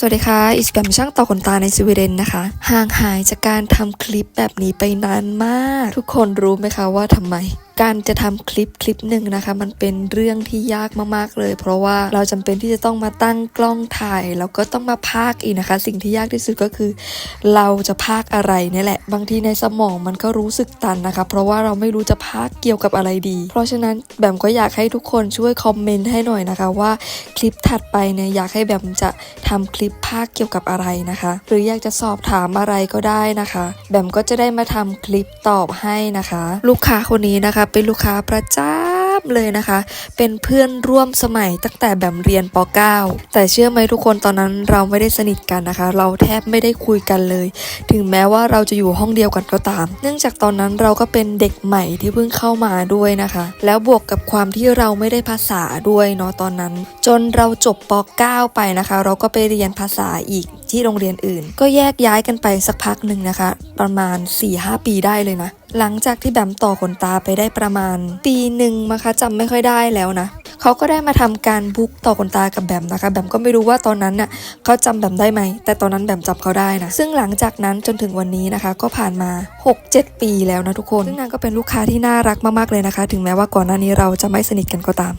สวัสดีค่ะ อิสแบมช่างต่อขนตาในสวีเดนนะคะ ห่างหายจากการทำคลิปแบบนี้ไปนานมาก ทุกคนรู้ไหมคะว่าทำไม การจะทำคลิปคลิปหนึ่งนะคะ มันเป็นเรื่องที่ยากมากๆเลย เพราะว่าเราจำเป็นที่จะต้องมาตั้งกล้องถ่ายแล้วก็ต้องมาพากอีกนะคะ สิ่งที่ยากที่สุดก็คือ เราจะพากอะไรเนี่ยแหละ บางทีในสมองมันก็รู้สึกตันนะคะ เพราะว่าเราไม่รู้จะพากเกี่ยวกับอะไรดี เพราะฉะนั้นแบมก็อยากให้ทุกคนช่วยคอมเมนต์ให้หน่อยนะคะว่าคลิปถัดไปเนี่ยอยากให้แบมจะทำคลิปพากเกี่ยวกับอะไรนะคะ หรืออยากจะสอบถามอะไรก็ได้นะคะ แบมก็จะได้มาทำคลิปตอบให้นะคะ ลูกค้าคนนี้นะคะเป็นลูกค้าประจำเลยนะคะ เป็นเพื่อนร่วมสมัยตั้งแต่แบมเรียนป .9 แต่เชื่อไหมทุกคนตอนนั้นเราไม่ได้สนิทกันนะคะ เราแทบไม่ได้คุยกันเลย ถึงแม้ว่าเราจะอยู่ห้องเดียวกันก็ตาม เนื่องจากตอนนั้นเราก็เป็นเด็กใหม่ที่เพิ่งเข้ามาด้วยนะคะ แล้วบวกกับความที่เราไม่ได้ภาษาด้วยเนาะตอนนั้น จนเราจบป .9 ไปนะคะ เราก็ไปเรียนภาษาอีกที่โรงเรียนอื่น ก็แยกย้ายกันไปสักพักหนึ่งนะคะ ประมาณ 4-5 ปีได้เลยนะ หลังจากที่แบมต่อขนตาไปได้ประมาณ ปีหนึ่งมาคะจำไม่ค่อยได้แล้วนะเขาก็ได้มาทำการบุ๊กต่อขนตากับแบมนะคะ แบมก็ไม่รู้ว่าตอนนั้นน่ะเขาจำแบมได้ไหม แต่ตอนนั้นแบมจำเขาได้นะ ซึ่งหลังจากนั้นจนถึงวันนี้นะคะ ก็ผ่านมา 6-7 ปีแล้วนะทุกคน ซึ่งนางก็เป็นลูกค้าที่น่ารักมากๆเลยนะคะ ถึงแม้ว่าก่อนหน้านี้เราจะไม่สนิทกันก็ตาม